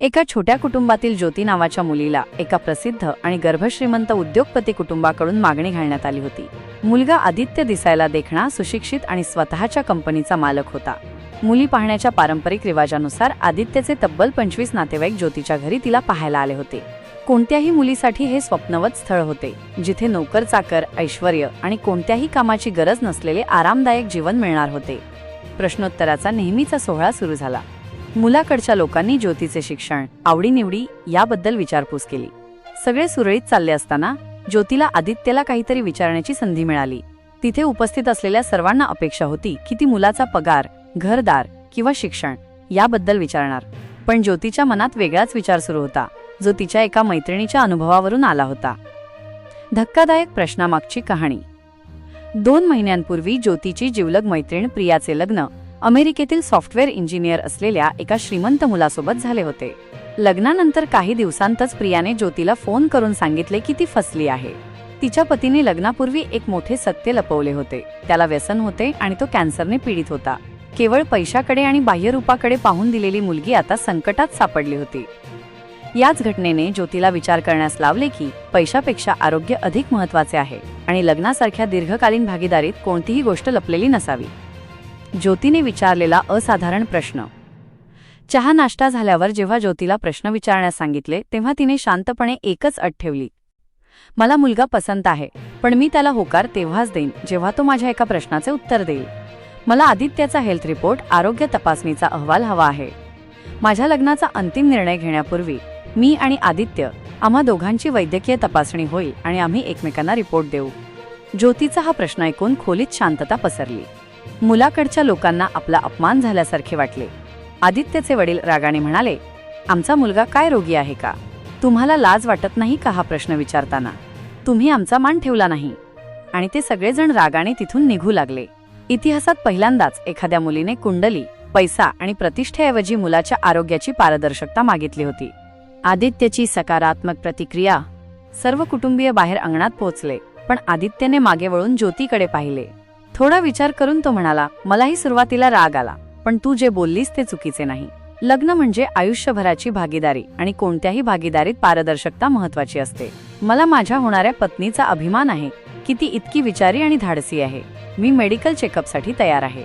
एका छोट्या कुटुंबातील ज्योती नावाच्या मुलीला एका प्रसिद्ध आणि गर्भश्रीमंत उद्योगपती कुटुंबाकडून मागणी घालण्यात आली होती. मुलगा आदित्य दिसायला देखणा सुशिक्षित आणि स्वतःच्या कंपनीचा मालक होता. मुली पाहण्याच्या पारंपरिक रिवाजानुसार आदित्यचे तब्बल पंचवीस नातेवाईक ज्योतीच्या घरी तिला पाहायला आले होते. कोणत्याही मुलीसाठी हे स्वप्नवत स्थळ होते जिथे नोकर चाकर ऐश्वर आणि कोणत्याही कामाची गरज नसलेले आरामदायक जीवन मिळणार होते. प्रश्नोत्तराचा नेहमीचा सोहळा सुरू झाला. मुलाकडच्या लोकांनी ज्योतीचे शिक्षण आवडीनिवडी याबद्दल विचारपूस केली. सगळे सुरळीत चालले असताना ज्योतीला आदित्यला काहीतरी विचारण्याची संधी मिळाली. तिथे उपस्थित असलेल्या सर्वांना अपेक्षा होती की ती मुलाचा पगार घरदार किंवा शिक्षण याबद्दल विचारणार. पण ज्योतीच्या मनात वेगळाच विचार सुरू होता जो तिच्या एका मैत्रिणीच्या अनुभवावरून आला होता. धक्कादायक प्रश्नामागची कहाणी. दोन महिन्यांपूर्वी ज्योतीची जिवलग मैत्रीण प्रियाचे लग्न अमेरिकेतील सॉफ्टवेअर इंजिनियर असलेल्या एका श्रीमंत मुलासोबत झाले होते. लग्नानंतर काही दिवसांतच प्रियाने ज्योतीला फोन करून सांगितले की ती फसली आहे. तिच्या पतीने लग्नापूर्वी एक मोठे सत्य लपवले होते. त्याला व्यसन होते आणि तो कॅन्सरने पीडित होता. केवळ पैशाकडे आणि बाह्यरूपाकडे पाहून दिलेली मुलगी आता संकटात सापडली होती. याच घटनेने ज्योतीला विचार करण्यास लावले की पैशापेक्षा आरोग्य अधिक महत्त्वाचे आहे आणि लग्नासारख्या दीर्घकालीन भागीदारीत कोणतीही गोष्ट लपलेली नसावी. ज्योतीने विचारलेला असाधारण प्रश्न. चहा नाश्ता झाल्यावर जेव्हा ज्योतीला प्रश्न विचारण्यास सांगितले तेव्हा तिने शांतपणे एकच अट ठेवली. मला मुलगा पसंत आहे पण मी त्याला होकार तेव्हाच देईन जेव्हा तो माझ्या एका प्रश्नाचे उत्तर देईल. मला आदित्याचा हेल्थ रिपोर्ट आरोग्य तपासणीचा अहवाल हवा आहे. माझ्या लग्नाचा अंतिम निर्णय घेण्यापूर्वी मी आणि आदित्य आम्हा दोघांची वैद्यकीय तपासणी होईल आणि आम्ही एकमेकांना रिपोर्ट देऊ. ज्योतीचा हा प्रश्न ऐकून खोलीत शांतता पसरली. मुलाकडच्या लोकांना आपला अपमान झाल्यासारखे वाटले. आदित्यचे वडील रागाने म्हणाले आमचा मुलगा काय रोगी आहे का? तुम्हाला लाज वाटत नाही का हा प्रश्न विचारताना? तुम्ही आमचा मान ठेवला नाही. आणि ते सगळेजण रागाने तिथून निघू लागले. इतिहासात पहिल्यांदाच एखाद्या मुलीने कुंडली पैसा आणि प्रतिष्ठेऐवजी मुलाच्या आरोग्याची पारदर्शकता मागितली होती. आदित्यची सकारात्मक प्रतिक्रिया सर्व कुटुंबीय बाहेर अंगणात पोहोचले पण आदित्यने मागे वळून ज्योतीकडे पाहिले. थोडा विचार करून तो म्हणाला मलाही सुरुवातीला राग आला पण तू जे बोललीस ते चुकीचे नाही. लग्न म्हणजे आयुष्यभराची भागीदारी आणि कोणत्याही भागीदारीत पारदर्शकता महत्वाची असते. मला माझ्या होणाऱ्या पत्नीचा अभिमान आहे. की ती इतकी विचारी आणि धाडसी आहे. मी मेडिकल चेकअपसाठी तयार आहे.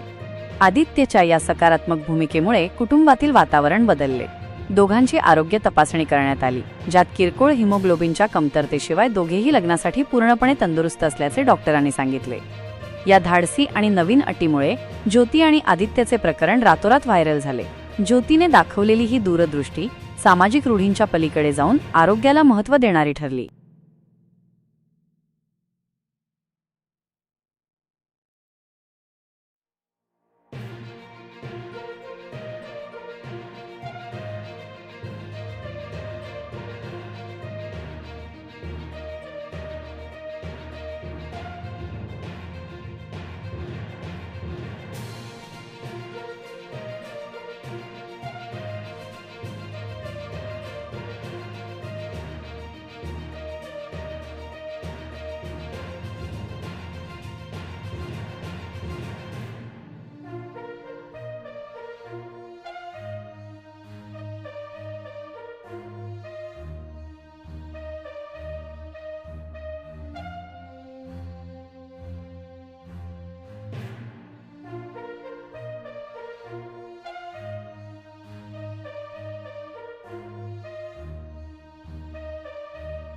आदित्यच्या या सकारात्मक भूमिकेमुळे कुटुंबातील वातावरण बदलले. दोघांची आरोग्य तपासणी करण्यात आली ज्यात किरकोळ हिमोग्लोबिनच्या कमतरतेशिवाय दोघेही लग्नासाठी पूर्णपणे तंदुरुस्त असल्याचे डॉक्टरांनी सांगितले. या धाडसी आणि नवीन अटीमुळे ज्योती आणि आदित्यचे प्रकरण रातोरात व्हायरल झाले. ज्योतीने दाखवलेली ही दूरदृष्टी सामाजिक रूढींच्या पलीकडे जाऊन आरोग्याला महत्त्व देणारी ठरली.